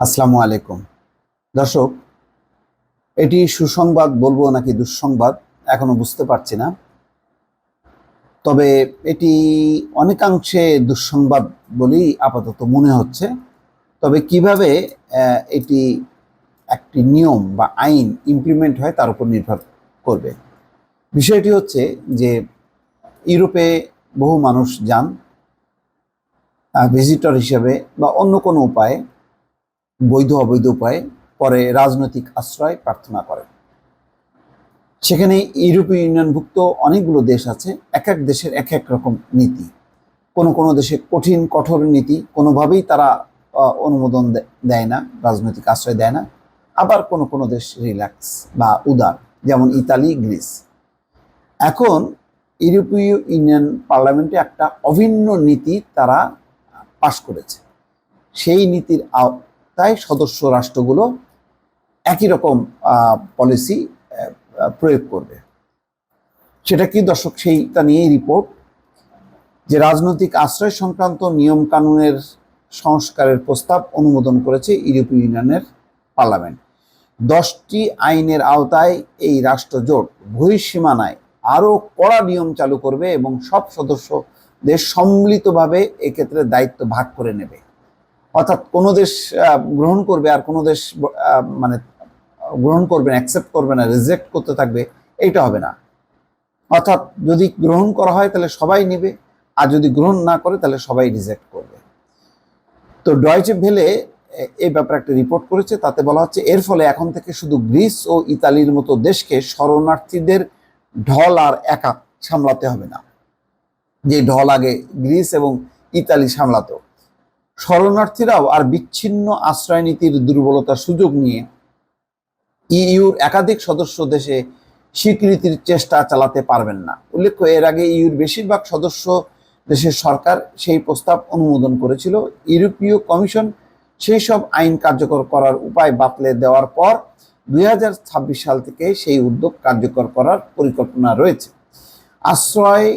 আসসালামু আলাইকুম। দর্শক, এটি সুসংবাদ বলব নাকি দুঃসংবাদ? এখনও বুঝতে পারছি না। তবে এটি অনেকাংশে দুঃসংবাদ বলেই আপাতত মনে হচ্ছে। তবে কীভাবে এটি একটি নিয়ম বা আইন ইমপ্লিমেন্ট হয় তার উপর নির্ভর করবে। বিষয়টি হচ্ছে যে, ইউরোপে বহু মানুষ যান ভিজিটর হিসেবে বা অন্য কোনো উপায়ে বৈধ অবৈধ উপায়ে পরে রাজনৈতিক আশ্রয় প্রার্থনা করেন। সেখানে ইউরোপীয় ইউনিয়নভুক্ত অনেকগুলো দেশ আছে, এক এক দেশের এক এক রকম নীতি। কোনো কোনো দেশে কঠিন, কঠোর নীতি কোনোভাবেই তারা অনুমোদন দেয় না, রাজনৈতিক আশ্রয় দেয় না। আবার কোনো কোনো দেশ রিল্যাক্স বা উদার, যেমন ইতালি, গ্রিস। এখন ইউরোপীয় ইউনিয়ন পার্লামেন্টে একটা অভিন্ন নীতি তারা পাশ করেছে। সেই নীতির আওতায় সদস্য রাষ্ট্রগুলো একই রকম পলিসি প্রয়োগ করবে। সেটা কি দর্শক? সেইটা নিয়েই রিপোর্ট যে রাজনৈতিক আশ্রয় সংক্রান্ত নিয়ম কানুনের সংস্কারের প্রস্তাব অনুমোদন করেছে ইউরোপীয় ইউনিয়নের পার্লামেন্ট। দশটি আইনের আওতায় এই রাষ্ট্রজোট বহিঃসীমানায় আরও কড়া নিয়ম চালু করবে এবং সব সদস্য দেশ সম্মিলিতভাবে এক্ষেত্রে দায়িত্ব ভাগ করে নেবে। অর্থাৎ কোনো দেশ গ্রহণ করবে আর কোনো দেশ মানে গ্রহণ করবে না অ্যাকসেপ্ট করবে না রিজেক্ট করতে থাকবে, এইটা হবে না। অর্থাৎ যদি গ্রহণ করা হয় তাহলে সবাই নেবে, আর যদি গ্রহণ না করে তাহলে সবাই রিজেক্ট করবে। তো ডয়েচে ভেলে এই ব্যাপারে একটা রিপোর্ট করেছে, তাতে বলা হচ্ছে, এর ফলে এখন থেকে শুধু গ্রিস ও ইতালির মতো দেশকে শরণার্থীদের ঢল আর একা সামলাতে হবে না। যে ঢল আগে গ্রিস এবং ইতালি সামলাতো। শরণার্থীরাও আর বিচ্ছিন্ন আশ্রয় নীতির দুর্বলতার সুযোগ নিয়ে ইইউর একাধিক সদস্য দেশে স্বীকৃতির চেষ্টা চালাতে পারবেন না। উল্লেখ্য, এর আগে ইউর বেশিরভাগ সদস্য দেশের সরকার সেই প্রস্তাব অনুমোদন করেছিল। ইউরোপীয় কমিশন সেই সব আইন কার্যকর করার উপায় বাতলে দেওয়ার পর দুই হাজার ছাব্বিশ সাল থেকে সেই উদ্যোগ কার্যকর করার পরিকল্পনা রয়েছে। আশ্রয়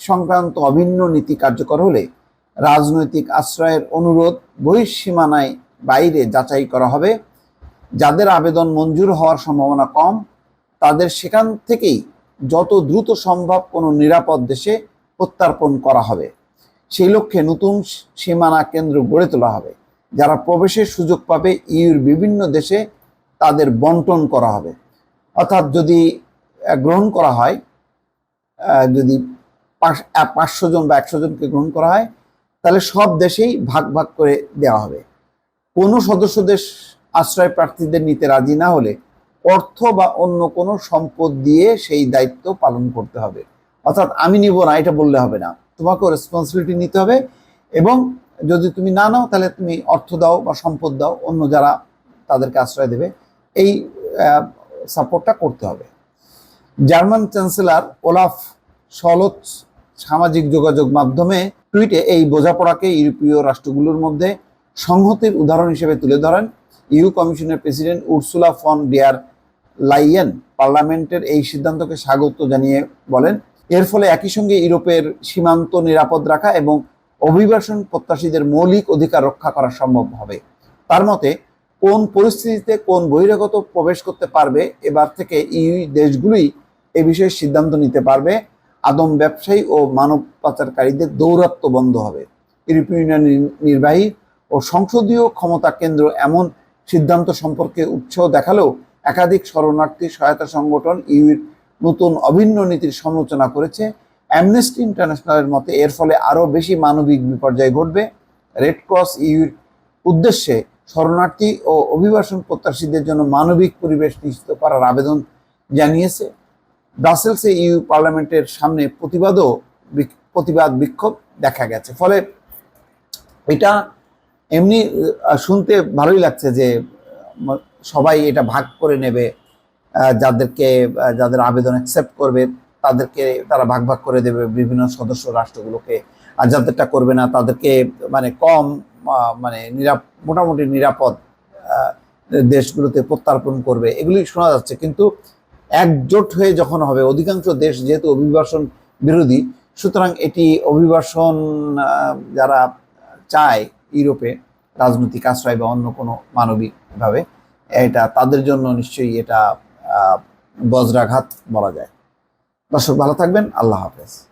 সংক্রান্ত অভিন্ন নীতি কার্যকর হলে রাজনৈতিক আশ্রয়ের অনুরোধ বহিঃসীমানায় বাইরে যাচাই করা হবে। যাদের আবেদন মঞ্জুর হওয়ার সম্ভাবনা কম, তাদের সেখান থেকেই যত দ্রুত সম্ভব কোনো নিরাপদ দেশে প্রত্যার্পণ করা হবে। সেই লক্ষ্যে নতুন সীমানা কেন্দ্র গড়ে তোলা হবে, যারা প্রবেশের সুযোগ পাবে ইউর বিভিন্ন দেশে তাদের বন্টন করা হবে। অর্থাৎ যদি গ্রহণ করা হয় যদি পাঁচশো জন বা একশো জনকে গ্রহণ করা হয় তাহলে সব দেশেই ভাগ ভাগ করে দেওয়া হবে। কোনো সদস্য দেশ আশ্রয় প্রার্থীদের নিতে রাজি না হলে অর্থ বা অন্য কোনো সম্পদ দিয়ে সেই দায়িত্ব পালন করতে হবে। অর্থাৎ আমি নিব না, এটা বললে হবে না। তোমাকেও রেসপন্সিবিলিটি নিতে হবে এবং যদি তুমি না নাও, তাহলে তুমি অর্থ দাও বা সম্পদ দাও, অন্য যারা তাদেরকে আশ্রয় দেবে, এই সাপোর্টটা করতে হবে। জার্মান চ্যান্সেলর ওলাফ সলৎ সামাজিক যোগাযোগ মাধ্যমে টুইটে এই বোঝাপড়াকে ইউরোপীয় রাষ্ট্রগুলোর মধ্যে সংহতির উদাহরণ হিসেবে তুলে ধরেন ইউ কমিশনের president Ursula von der Leyen. পার্লামেন্টের এই সিদ্ধান্তকে স্বাগত জানিয়ে বলেন, এর ফলে একই সঙ্গে ইউরোপের সীমান্ত নিরাপদ রাখা এবং অভিবাসন প্রত্যাশীদের মৌলিক অধিকার রক্ষা করা সম্ভব হবে। তার মতে, কোন পরিস্থিতিতে কোন বহিরাগত প্রবেশ করতে পারবে, এবার থেকে ইউ দেশগুলোই এ বিষয়ে সিদ্ধান্ত নিতে পারবে। আদম ব্যবসায়ী ও মানব পাচারকারীদের দৌরাত্ম বন্ধ হবে। ইউরোপীয় নির্বাহী ও সংসদীয় ক্ষমতা কেন্দ্র এমন সিদ্ধান্ত সম্পর্কে উৎসাহ দেখালেও একাধিক শরণার্থী সহায়তা সংগঠন ইউর নতুন অভিন্ন নীতির সমালোচনা করেছে। অ্যামনেস্টি ইন্টারন্যাশনালের মতে এর ফলে আরও বেশি মানবিক বিপর্যয় ঘটবে। রেড ক্রস ইউর উদ্দেশ্যে শরণার্থী ও অভিবাসন প্রত্যাশীদের জন্য মানবিক পরিবেশ নিশ্চিত করার আবেদন জানিয়েছে। ব্রাসেলসে ইউ পার্লামেন্টের সামনে প্রতিবাদও প্রতিবাদ বিক্ষোভ দেখা গেছে। ফলে এটা এমনি শুনতে ভালোই লাগছে যে সবাই এটা ভাগ করে নেবে যাদেরকে যাদের আবেদন অ্যাকসেপ্ট করবে, তাদেরকে তারা ভাগ ভাগ করে দেবে বিভিন্ন সদস্য রাষ্ট্রগুলোকে। আর যাদেরটা করবে না, তাদেরকে মানে কম মানে নিরাপ, মোটামুটি নিরাপদ দেশগুলোতে প্রত্যার্পণ করবে। এগুলি শোনা যাচ্ছে। কিন্তু একজোট হয়ে যখন হবে, অধিকাংশ দেশ যেহেতু অভিবাসন বিরোধী, সুতরাং এটি অভিবাসন যারা চায় ইউরোপে রাজনৈতিক আশ্রয় বা অন্য কোনো মানবিকভাবে, এটা তাদের জন্য নিশ্চয়ই এটা বজ্রাঘাত বলা যায়। দর্শক, ভালো থাকবেন। আল্লাহ হাফেজ।